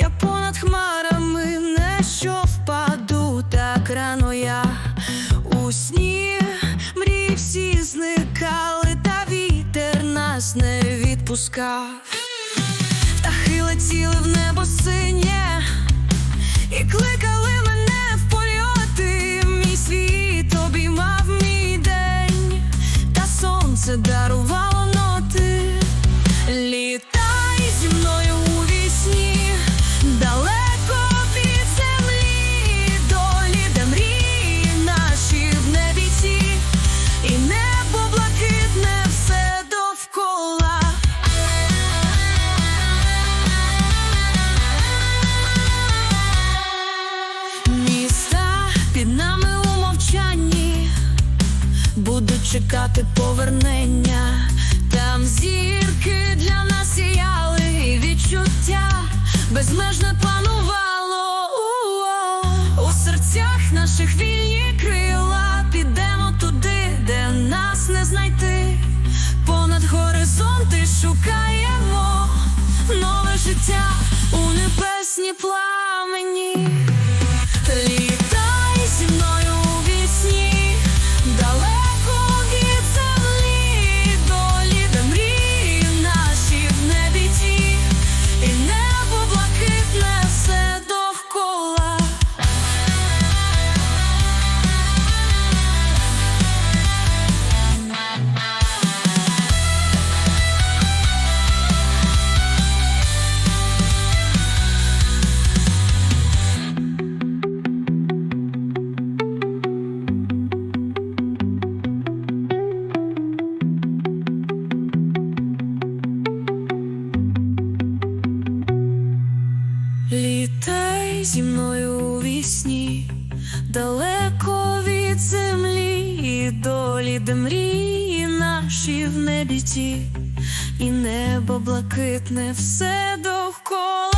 Я понад хмарами не що впаду, так рано я у сні мрій всі зникали, та вітер нас не відпускав, Птахи летіли в небо синє і кликали мене в польоти. Мій світ обіймав мій день, та сонце да. Чекати повернення. Там зірки для нас сіяли, і відчуття безмежне панувало У-о. у серцях наших вільні крила. Підемо туди, де нас не знайти. Понад горизонти шукаємо нове життя у небесні пламені. Зі мною у вісні, далеко від землі, і долі, де мрії наші в небі ті, і небо блакитне все довкола.